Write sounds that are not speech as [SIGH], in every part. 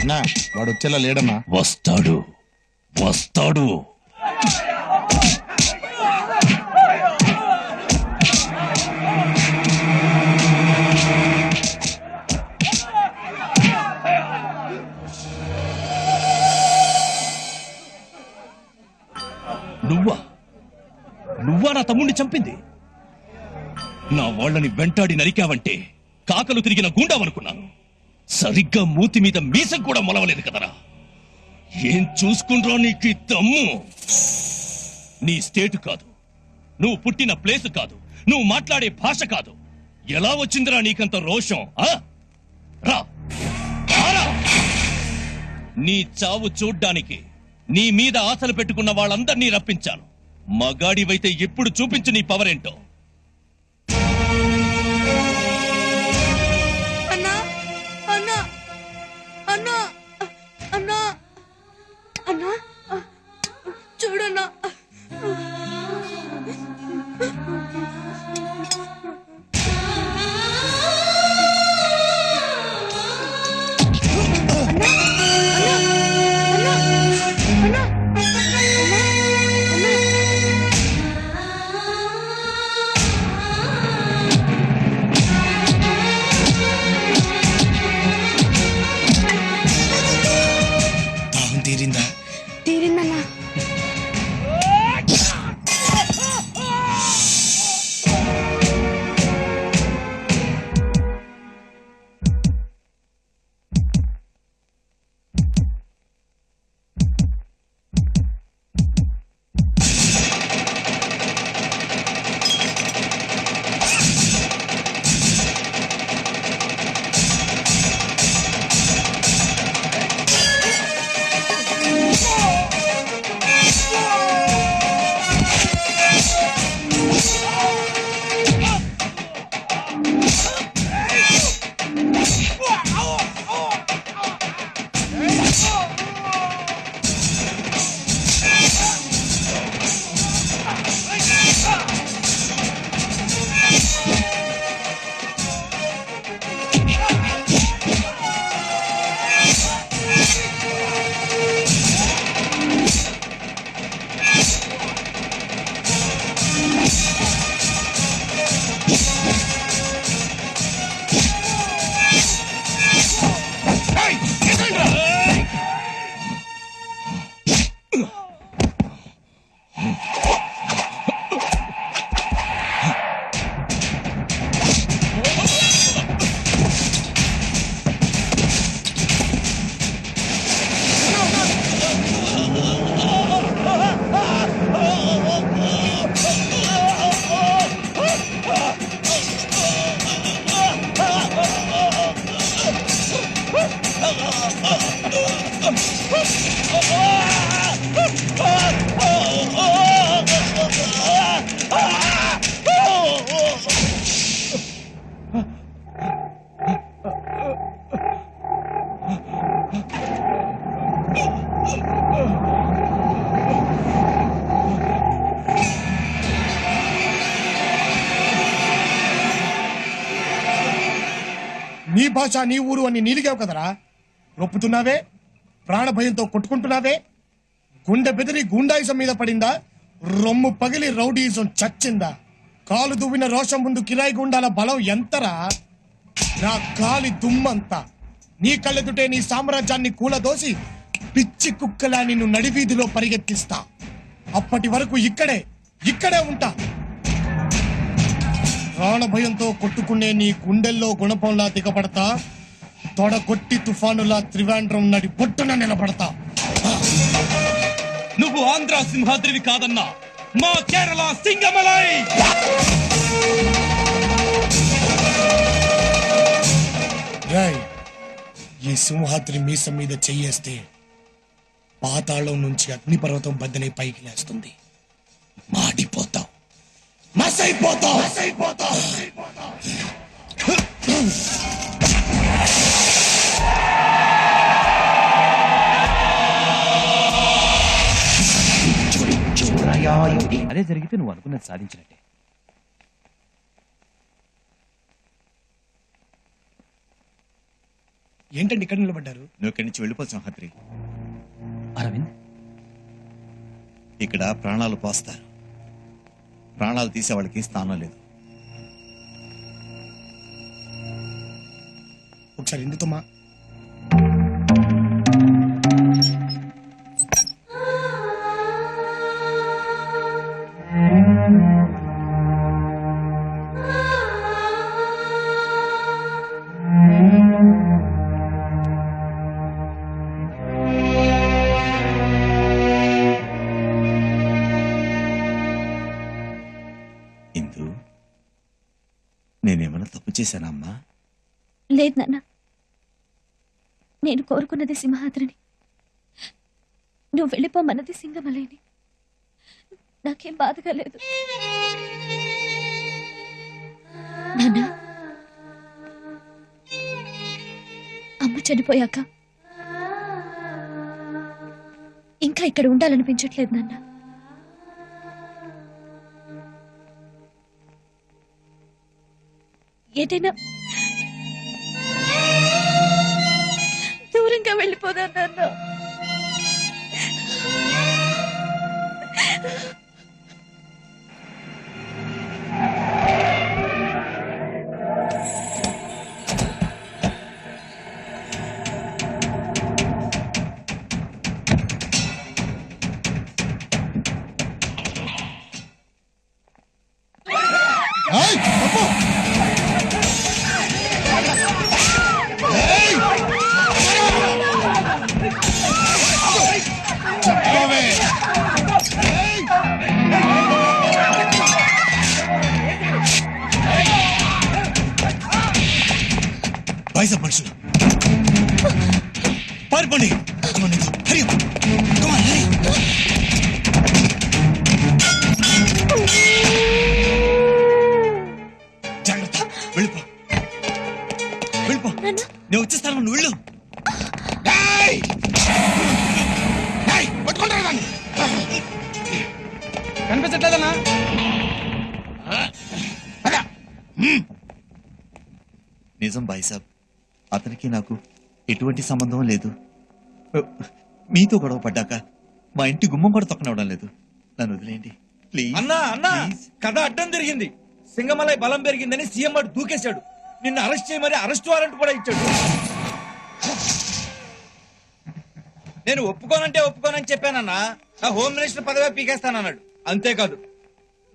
అన్నా వాడు వచ్చేలా లేడన్నా? వస్తాడు. వస్తాడు. నువ్వా చంపింది. నా వాళ్ళని వెంటాడి నరికావంటే కాకలు తిరిగిన గుండావనుకున్నాను. సరిగ్గా మూతి మీద మీసం కూడా మొలవలేదు కదరా. ఏం చూసుకుండ్రో నీకు తమ్ము దమ్ము? నీ స్టేట్ కాదు. నువ్వు పుట్టిన ప్లేస్ కాదు. నువ్వు మాట్లాడే భాష కాదు. ఎలా వచ్చిందిరా నీకంత రోషం ఆ? రా. నీ చావు చూడ్డానికి నీ మీద ఆశలు పెట్టుకున్న వాళ్ళందరినీ రప్పించాను. మగాడివైతే ఎప్పుడు చూపించు నీ పవర్ ఏంటో. Mm-hmm. [LAUGHS] భాష నీ ఊరు అని నీలిగావు కదరా? రొప్పుతున్నావే ప్రాణ భయంతో కొట్టుకుంటున్నావే? గుండె బెదిరి గుండాయిసం మీద పడిందా? రొమ్ము పగిలి రౌడీయిజం చచ్చిందా? కాలు దువ్విన రోషం ముందు కిరాయి గుండాల బలం ఎంతరా? నా కాలి దుమ్మంతా. నీ కళ్ళెదుటే నీ సామ్రాజ్యాన్ని కూలదోసి పిచ్చి కుక్కలా నిన్ను నడివీధిలో పరిగెత్తిస్తా. అప్పటి వరకు ఇక్కడే ఇక్కడే ఉంటా. ప్రాణ భయంతో కొట్టుకునే నీ గుండెల్లో గుణపంలా దిగబడతా. తొడగొట్టి తుఫానులా త్రివేంద్రం నడి బొట్టున నిలబడతా. నువ్వు ఆంధ్ర సింహాద్రివి కాదన్నా మా కేరళ సింగమలై! రేయ్, ఈ సింహాద్రి మీసం మీద చెయ్యేస్తే పాతాళం నుంచి అగ్నిపర్వతం బద్దలై పైకి లేస్తుంది. మస్ అయిపోతాం మస్ అయిపోతాం అదే జరిగితే నువ్వు అనుకున్నది సాధించినట్టే. ఏంటండి ఇక్కడ నిలబడ్డారు? నువ్వు నుంచి వెళ్ళిపో అరవింద్? ఇక్కడ ప్రాణాలు పోస్తారు. ప్రాణాలు తీసే వాళ్ళకి స్థానం లేదు. ఒకసారి ఎందుకు మా నేనేమైనా తప్పు చేశానమ్మా లేదు నాన్న. నేను కోరుకున్నది సింహాద్రిని. నువ్వు వెళ్ళిపోమన్నది సింగమలేని. నాకేం బాధగా లేదు. నాన్న. అమ్మ చనిపోయాక ఇంకా ఇక్కడ ఉండాలనిపించట్లేదు నాన్న. ఏదైనా దూరంగా వెళ్ళిపోదాం నాన్న Hey! బైసప్ మనుషులు పారిపోండి. Come on, hurry. జాగ్రత్త. వెళ్ళిపో. వెళ్ళిపో. నేను వచ్చేస్తాను నువ్వు వెళ్ళు. కనిపించట్లేదన్నా. నిజం బాయ్సాబ్ అతనికి నాకు ఎటువంటి సంబంధం లేదు. మీతో గొడవ పడ్డాక మా ఇంటి గుమ్మం కూడా తొక్కనవడం లేదు. నన్ను వదిలేయండి. ప్లీజ్ అన్నా అన్నా. కథ అడ్డం జరిగింది సింగమలై బలం పెరిగిందని సీఎం వాడు దూకేశాడు. నిన్ను అరెస్ట్ చేయమని అరెస్ట్ వారెంట్ కూడా ఇచ్చాడు. నేను ఒప్పుకోనంటే ఒప్పుకోనని చెప్పానన్నా. నా హోమ్ మినిస్టర్ పదవి పీకేస్తానన్నాడు. అంతేకాదు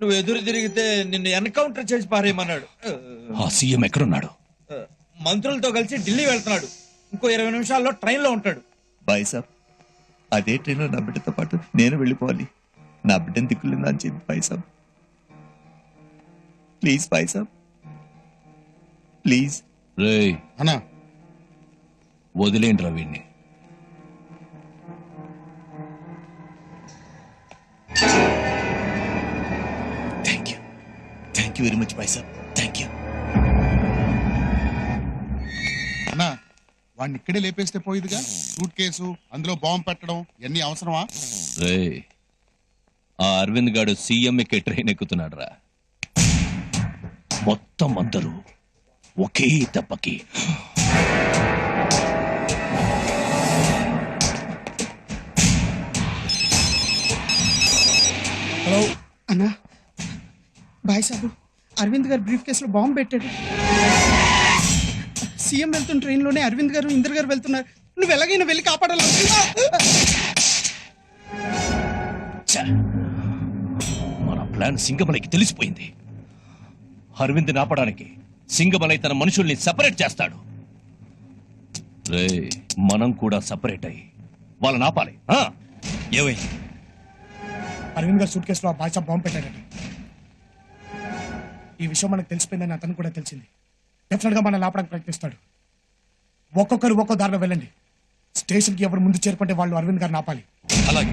నువ్వు ఎదురు తిరిగితే నిన్ను ఎన్కౌంటర్ చేసి పారేయమన్నాడు. ఆ సీఎం ఎక్కడున్నాడు? మంత్రులతో కలిసి ఢిల్లీ వెళ్తున్నాడు. ఇంకో ఇరవై నిమిషాల్లో ట్రైన్లో ఉంటాడు బాయ్సాబ్ అదే ట్రైన్లో నా బిడ్డతో పాటు నేను వెళ్ళిపోవాలి. నా బిడ్డను దిక్కులేదా అని చెప్పి బాయ్సాబ్ ప్లీజ్ బాయ్సాబ్ ప్లీజ్. రేయ్. అన్నా. వదిలేంట్రా వీణ్ణి. Thank you thank you very much బాయ్సాబ్ thank వాడిని ఇక్కడే లేపేస్తే పోయిదిగా? సూట్ కేసు అందులో బాంబు పెట్టడం ఇవన్నీ అవసరమా? రేయ్ ఆ అరవింద్ గాడు సీఎం ఎక్కే ట్రైన్ ఎక్కుతున్నాడు రా మొత్తం అందరూ ఒకే దెబ్బకి. హలో. అన్నా. బాయ్ సాబు. అరవింద్ గారు బ్రీఫ్ కేసులో బాంబు పెట్టాడు. సీఎం వెళ్తున్న ట్రైన్లోనే అరవింద్ గారు ఇందర్ గారు వెళ్తున్నారు. నువ్వు ఎలాగైనా వెళ్ళి కాపాడాలి! మన ప్లాన్ సింగమలైకి తెలిసిపోయింది. అరవింద్ ఆపడానికి సింగమలై తన మనుషుల్ని సెపరేట్ చేస్తాడు. మనం కూడా సెపరేట్ అయ్యి వాళ్ళని ఆపాలి. ఆ? ఏమైంది అరవింద్ గారు సూట్ కేసులో ఆ బాయ్సా బాంబు పెట్టాడట ఈ విషయం మనకు తెలిసిపోయిందని అతను కూడా తెలిసింది. డెఫినెట్గా ఆపడానికి ప్రయత్నిస్తాడు. ఒక్కొక్కరు ఒక్కో దారిలో వెళ్ళండి. స్టేషన్కి ఎవరు ముందు చేరుకుంటే వాళ్ళు అరవింద్ గారిని ఆపాలి. అలాగే.